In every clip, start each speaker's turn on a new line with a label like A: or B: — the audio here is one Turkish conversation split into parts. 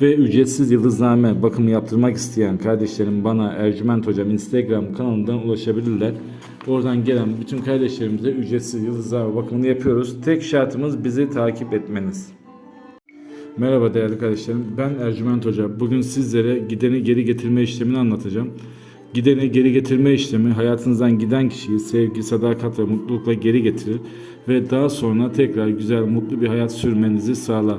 A: Ve ücretsiz yıldızname bakımı yaptırmak isteyen kardeşlerim bana Ercüment Hocam Instagram kanalından ulaşabilirler. Oradan gelen bütün kardeşlerimize ücretsiz yıldızname bakımını yapıyoruz. Tek şartımız bizi takip etmeniz. Merhaba değerli kardeşlerim. Ben Ercüment Hoca. Bugün sizlere gideni geri getirme işlemini anlatacağım. Gideni geri getirme işlemi hayatınızdan giden kişiyi sevgi, sadakat ve mutlulukla geri getirir ve daha sonra tekrar güzel, mutlu bir hayat sürmenizi sağlar.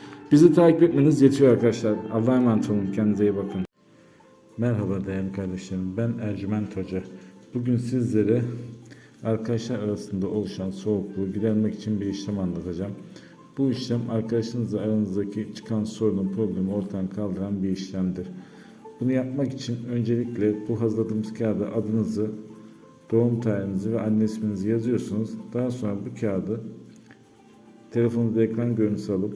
A: Bizi takip etmeniz yetiyor arkadaşlar. Allah'a emanet olun. Kendinize iyi bakın. Merhaba değerli kardeşlerim. Ben Ercüment Hoca. Bugün sizlere arkadaşlar arasında oluşan soğukluğu gidermek için bir işlem anlatacağım. Bu işlem arkadaşınızla aranızdaki çıkan sorunun problemi ortadan kaldıran bir işlemdir. Bunu yapmak için öncelikle bu hazırladığımız kağıda adınızı, doğum tarihinizi ve anne isminizi yazıyorsunuz. Daha sonra bu kağıdı telefonunuzda ekran görüntüsü alıp,